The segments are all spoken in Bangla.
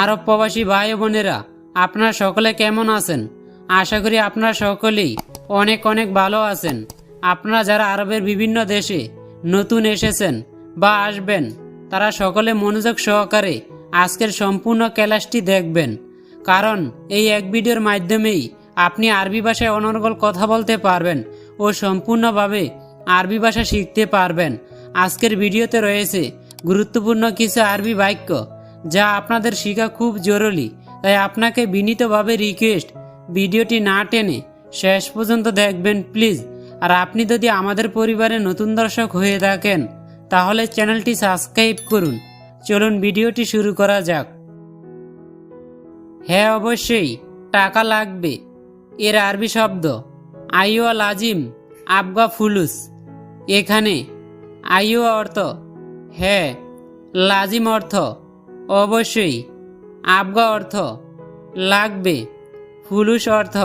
আরব প্রবাসী ভাই বোনেরা, আপনারা সকলে কেমন আছেন? আশা করি আপনারা সকলেই অনেক অনেক ভালো আছেন। আপনারা যারা আরবের বিভিন্ন দেশে নতুন এসেছেন বা আসবেন, তারা সকলে মনোযোগ সহকারে আজকের সম্পূর্ণ ক্লাসটি দেখবেন। কারণ এই এক ভিডিওর মাধ্যমেই আপনি আরবি ভাষায় অনর্গল কথা বলতে পারবেন ও সম্পূর্ণভাবে আরবি ভাষা শিখতে পারবেন। আজকের ভিডিওতে রয়েছে গুরুত্বপূর্ণ কিছু আরবি বাক্য যা আপনাদের শেখা খুব জরুরি, তাই আপনাকে বিনীতভাবে রিকোয়েস্ট ভিডিওটি না টেনে শেষ পর্যন্ত দেখবেন প্লিজ আর আপনি যদি আমাদের পরিবারে নতুন দর্শক হয়ে থাকেন, তাহলে চ্যানেলটি সাবস্ক্রাইব করুন। চলুন ভিডিওটি শুরু করা যাক। হ্যাঁ অবশ্যই, টাকা লাগবে। এর আরবি শব্দ আইওয়া লাজিম আবগা ফুলুস। এখানে আইওয়া অর্থ হ্যাঁ লাজিম অর্থ। অবশ্যই। আবগা অর্থ লাগবে, ফুলুস অর্থ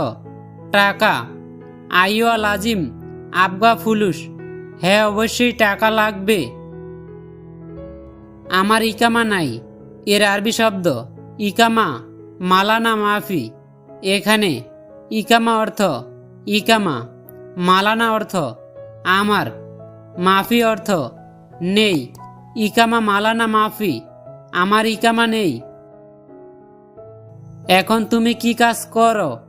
টাকা। আইওয়া লাজিম আবগা ফুলুস হ্যাঁ অবশ্যই টাকা লাগবে। আমার ইকামা নাই, এর আরবি শব্দ ইকামা, মালানা মাফি। এখানে ইকামা অর্থ ইকামা, মালানা অর্থ আমার, মাফি অর্থ নেই। ইকামা, মালানা, মাফি আমার ইকামা নেই। এখন তুমি কি কাজ করো?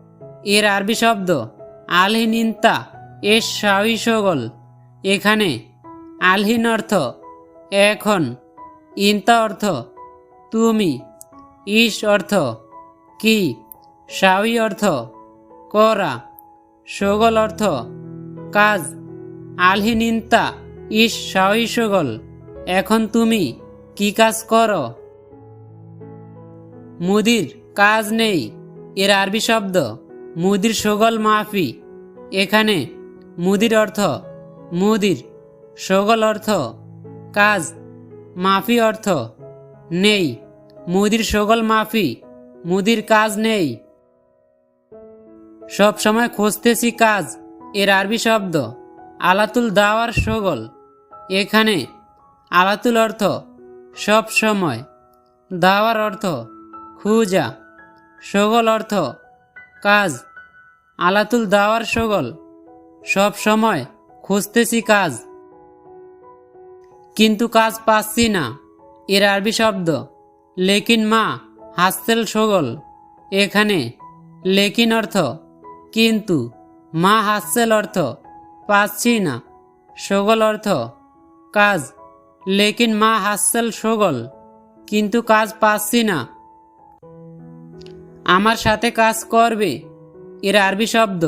এর আরবি শব্দ আলহিন ইন্তা এস সাউই সগল। এখানে আলহিন অর্থ, এখন। ইন্তা অর্থ, তুমি। ইস অর্থ, কি। সাউই অর্থ, করা। সগল অর্থ, কাজ। আলহিন ইন্তা ইস সাউই সগল। এখন তুমি কি কাজ করো? মুদির কাজ নেই, এর আরবি শব্দ। মুদির সগল মাফি। এখানে মুদির অর্থ, মুদির সগল অর্থ। কাজ, মাফি অর্থ, নেই। মুদির সগল মাফি, মুদির কাজ নেই। সব সময় খুঁজতেছি কাজ, এর আরবি শব্দ। আলাতুল দাওয়ার সগল। এখানে আলাতুল অর্থ সব সময়। দাওয়ার অর্থ খুঁজা, সগল অর্থ কাজ। আলাতুল দাওয়ার সগল, সব সময় খুঁজতেছি কাজ। কিন্তু কাজ পাচ্ছি না, এর আরবি শব্দ। লেকিন মা, হাসতেল সগল। এখানে লেকিন অর্থ, কিন্তু মা হাসছেল অর্থ পাচ্ছি না, সগল অর্থ কাজ। লেকিন মা হাসল সগল, কিন্তু কাজ পাচ্ছি না। আমার সাথে কাজ করবে, এর আরবি শব্দ।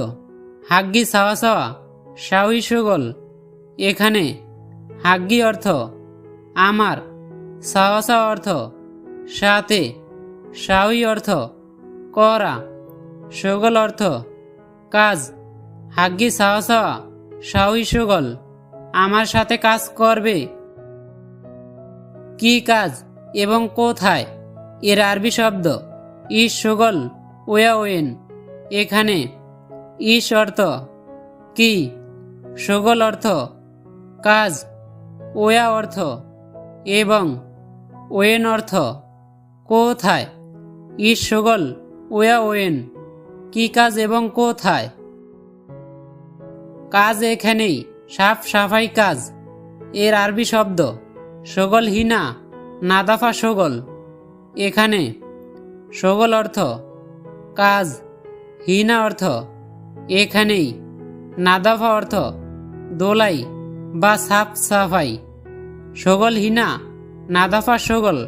হাগ্গি সাওয়া সাওয়া সাউই সুগল। এখানে হাগ্গি অর্থ আমার, সাওয়া সাওয়া অর্থ সাথে সাউই অর্থ করা, সুগল অর্থ কাজ। হাগ্গি সাওয়া সাওয়া সাউই সুগল, আমার সাথে কাজ করবে কি কাজ এবং কোথায়? এর আরবি শব্দ ইস সুগল, ওয়া ওয়েন। এখানে ইস অর্থ, কি? সুগল অর্থ, কাজ। ওয়া অর্থ, এবং। ওয়েন অর্থ, কোথায়? ইস সুগল, ওয়া ওয়েন। কি কাজ এবং কোথায়? কাজ এখানেই, সাফ সাফাই কাজ। এর আরবি শব্দ সগল হিনা, নাদাফা সগল। এখানে সগল অর্থ কাজ, হিনা অর্থ এখানেই, নাদাফা অর্থ দোলাই বা সাফ সাফাই। সগল হিনা, নাদাফা সগল,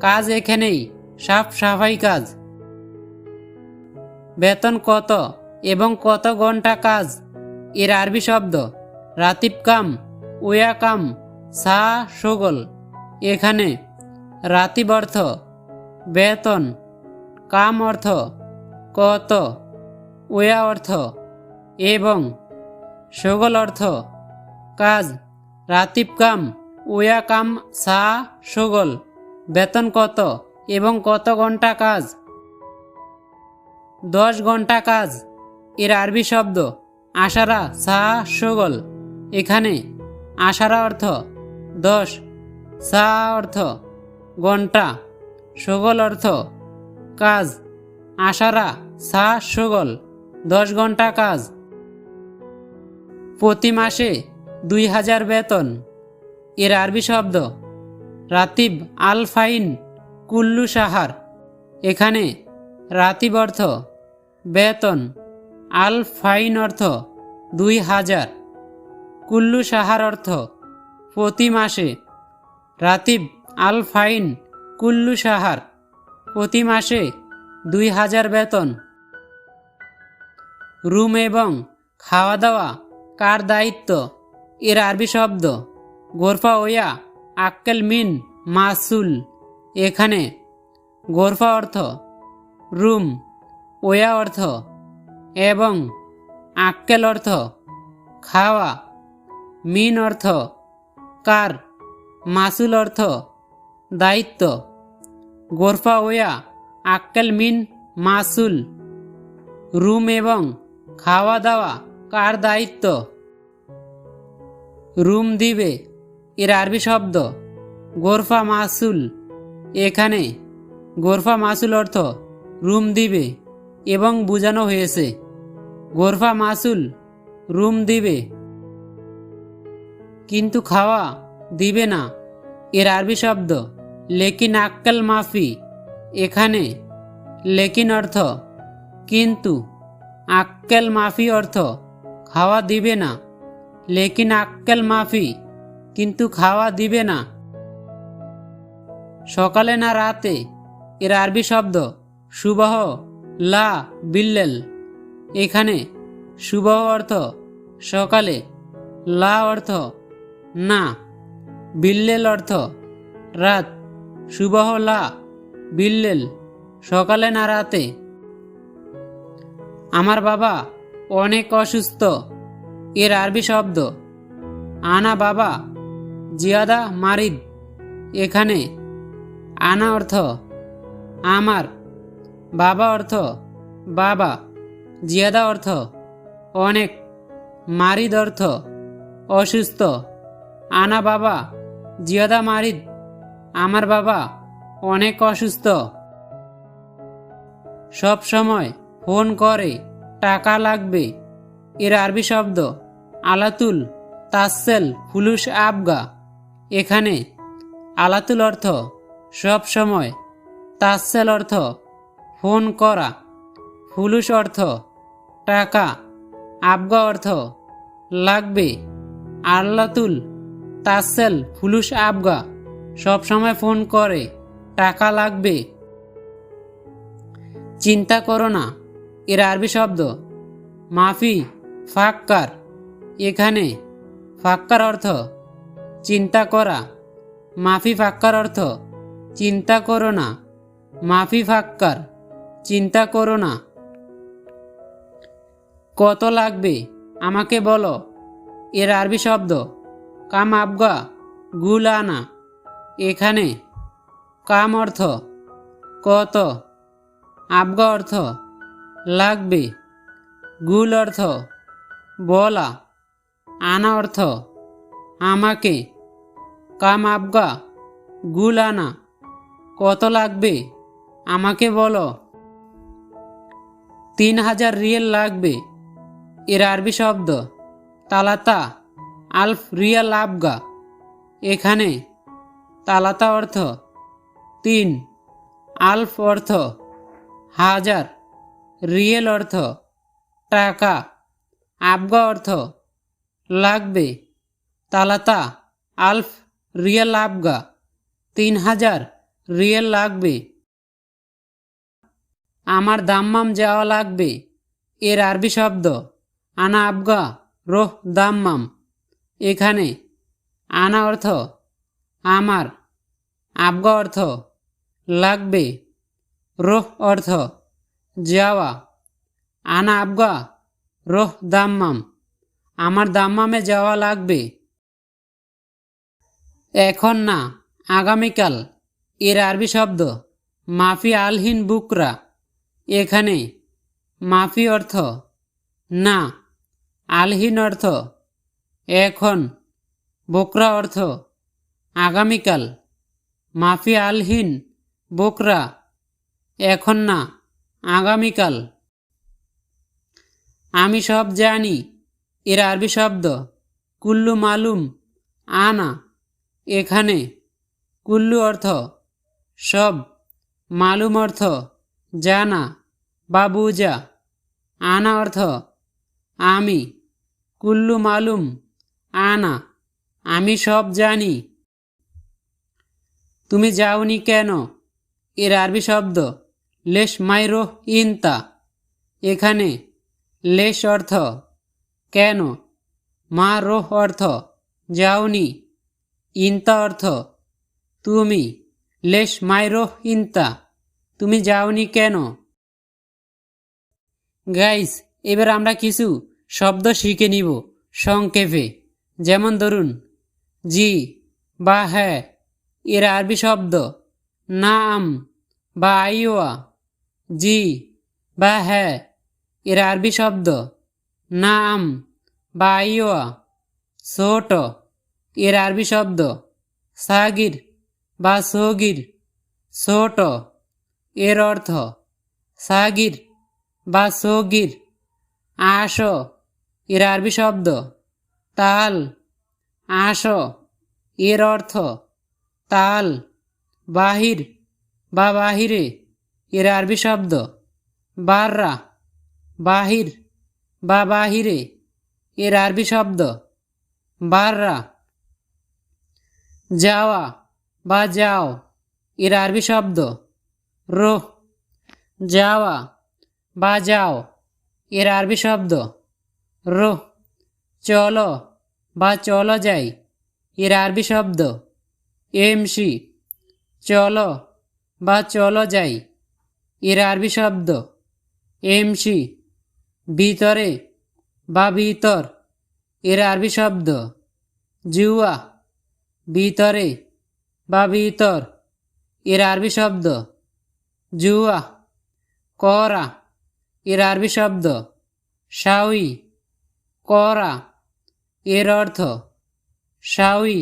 কাজ এখানেই, সাফ সাফাই কাজ। বেতন কত এবং কত ঘণ্টা কাজ? এর আরবি শব্দ রাতিব কাম, ওয়া কাম। সা সগল, এখানে রাতিব অর্থ বেতন, কাম অর্থ, কত, ওয়া অর্থ, এবং সগল অর্থ, কাজ, রাতিব কাম, ওয়া কাম, সা সগল, বেতন কত, এবং কত ঘণ্টা কাজ? দশ ঘণ্টা কাজ, এর আরবি শব্দ, আশারা সা সগল, এখানে আশারা অর্থ দশ। সা অর্থ ঘণ্টা সগল অর্থ, কাজ। আশারা, সা সগল, দশ ঘণ্টা কাজ। প্রতি মাসে দুই হাজার বেতন। এর আরবি শব্দ, রাতিব আল ফাইন কুল্লু সাহার। এখানে রাতিব অর্থ, বেতন। আল ফাইন অর্থ, দুই হাজার। কুল্লু সাহার অর্থ প্রতি মাসে। রাতিব আল ফাইন কুল্লু সাহার, প্রতি মাসে দুই হাজার বেতন। রুম এবং খাওয়া দাওয়া কার দায়িত্ব? এর আরবি শব্দ, গোরফা ওয়া আক্কেল মিন মাসুল। এখানে গোরফা অর্থ রুম, ওয়া অর্থ এবং আক্কেল অর্থ খাওয়া। মিন অর্থ কার? মাসুল অর্থ, দায়িত্ব। গোরফা ওয়া, আক্কেল মিন, মাসুল। রুম এবং খাওয়া দাওয়া, কার দায়িত্ব? রুম দিবে, এর আরবি শব্দ, গোরফা মাসুল। এখানে, গোরফা মাসুল অর্থ, রুম দিবে এবং বোঝানো হয়েছে। গোরফা মাসুল, রুম দিবে। কিন্তু খাওয়া দিবে না। এর আরবি শব্দ, লেকিন আক্কেল মাফি। এখানে লেকিন অর্থ, কিন্তু আক্কেল মাফি অর্থ, খাওয়া দিবে না। লেকিন আক্কেল মাফি, কিন্তু খাওয়া দিবে না। সকালে না রাতে, এর আরবি শব্দ, সুবহ, লা, বিল্লেল। এখানে সুবহ অর্থ, সকালে, লা অর্থ না, বিল্লেল অর্থ, রাত, সুবহ লা, বিল্লেল, সকালে না রাতে। আমার বাবা অনেক অসুস্থ, এর আরবি শব্দ, আনা বাবা, জিয়াদা মারিদ, এখানে আনা অর্থ, আমার, বাবা অর্থ, বাবা, জিয়াদা অর্থ, অনেক, মারিদ অর্থ, অসুস্থ। আনা বাবা, জিয়াদা মারিদ, আমার বাবা অনেক অসুস্থ। সব সময় ফোন করে, টাকা লাগবে, এর আরবি শব্দ, আলাতুল তাসেল ফুলুস আবগা। এখানে আলাতুল অর্থ, সব সময় তাসেল অর্থ, ফোন করা। ফুলুস অর্থ, টাকা। আবগা অর্থ, লাগবে। আল্লাতুল তাসেল ফুলুস আবগা, সব সময় ফোন করে, টাকা লাগবে। চিন্তা করো না, এর আরবি শব্দ। মাফি, ফাক্কার, এখানে, ফাক্কার অর্থ, চিন্তা করা। মাফি, ফাক্কার অর্থ, চিন্তা করো না। মাফি, ফাক্কার, চিন্তা করো না। কত লাগবে, আমাকে বলো, এর আরবি শব্দ। কাম আবগা, গুল আনা। এখানে কাম অর্থ, কত। আবগা অর্থ, লাগবে। গুল অর্থ, বলা। আনা অর্থ, আমাকে। কাম আবগা, গুল আনা। কত লাগবে, আমাকে বলো। তিন হাজার রিয়েল লাগবে। এর আরবি শব্দ, তালাতা। আলফ রিয়াল আবগা এখানে তালাতা অর্থ তিন, আলফ অর্থ হাজার, রিয়েল অর্থ টাকা, আবগা অর্থ লাগবে। তালাতা আলফ রিয়েল আবগা তিন হাজার, রিয়েল লাগবে। আমার দাম্মাম যাওয়া লাগবে। এর আরবি শব্দ, আনা আবগা, রোহ দাম্মাম। এখানে আনা অর্থ আমার, আবগা অর্থ লাগবে, রোহ অর্থ যাওয়া, আনা আবগা, রোহ দাম্মাম, আমার দাম্মামে যাওয়া লাগবে। এখন না, আগামীকাল, এর আরবি শব্দ, মাফি আলহিন বুকরা, এখানে, মাফি অর্থ না, আলহিন অর্থ এখন, বোকরা অর্থ, আগামীকাল। মাফি আলহীন বোকরা, এখন না, আগামীকাল। আমি সব জানি, এর আরবি শব্দ, কুল্লু মালুম, আনা, এখানে। কুল্লু অর্থ, সব। মালুম অর্থ, জানা, বা বুঝা। আনা অর্থ, আমি। কুল্লু মালুম আনা, আমি সব জানি। তুমি যাওনি কেন? এর আরবি শব্দ, লেশ মাইরো ইনতা। এখানে লেশ অর্থ, কেন? মা রোহ অর্থ, যাওনি। ইনতা অর্থ, তুমি লেশ মাইরো ইনতা, তুমি যাওনি কেন? গাইস, এবার আমরা কিছু শব্দ শিখে নিব সংক্ষেপে। যেমন ধরুন, জি বা হ্যাঁ এর আরবি শব্দ নাম বা আইওয়া, জি বা হ্যাঁ এর আরবি শব্দ নাম বা আইওয়া, ছোট, এর আরবি শব্দ সাগির বা সগির, ছোট, এর অর্থ সাগির বা সগির আসো এর আরবি শব্দ তাল। আসো, এর অর্থ তাল। বাহির, বা বাহিরে, এর আরবি শব্দ। বাররা, বাহির, বা বাহিরে, এর আরবি শব্দ। বাররা। যাওয়া, বা যাও, এর আরবি শব্দ। রোহ। যাওয়া, বা যাও, এর আরবি শব্দ। রোহ। চলো বা চলো যাই। এর আরবি শব্দ এমসি। চলো বা চলো যাই। এর আরবি শব্দ এমসি। ভিতরে বা ভিতর। এর আরবি শব্দ জুয়া। ভিতরে বা ভিতর। এর আরবি শব্দ জুয়া। করা। এর আরবি শব্দ শাউই করা। এর অর্থ শাউই